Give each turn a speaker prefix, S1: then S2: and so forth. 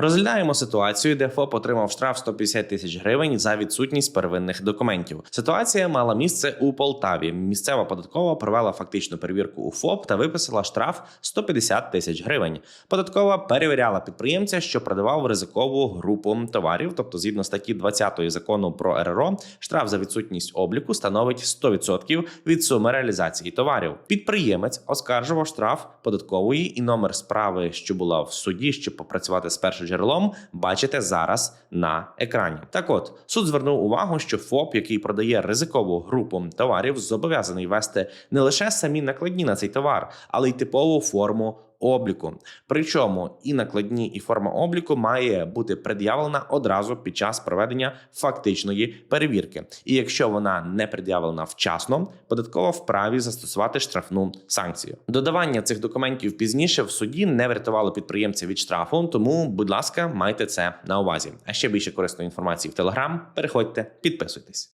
S1: Розглядаємо ситуацію, де ФОП отримав штраф 150 тисяч гривень за відсутність первинних документів. Ситуація мала місце у Полтаві. Місцева податкова провела фактичну перевірку у ФОП та виписала штраф 150 тисяч гривень. Податкова перевіряла підприємця, що продавав ризикову групу товарів. Тобто, згідно статті 20 закону про РРО, штраф за відсутність обліку становить 100% від суми реалізації товарів. Підприємець оскаржував штраф податкової і номер справи, що була в суді, щоб попрацювати з першоджерелом, бачите зараз на екрані. Так от суд звернув увагу, що ФОП, який продає ризикову групу товарів, зобов'язаний вести не лише самі накладні на цей товар, але й типову форму. Обліку, причому і накладні, і форма обліку має бути пред'явлена одразу під час проведення фактичної перевірки. І якщо вона не пред'явлена вчасно, податкова вправі застосувати штрафну санкцію. Додавання цих документів пізніше в суді не врятувало підприємця від штрафу, тому, будь ласка, майте це на увазі. А ще більше корисної інформації в Телеграм. Переходьте, підписуйтесь.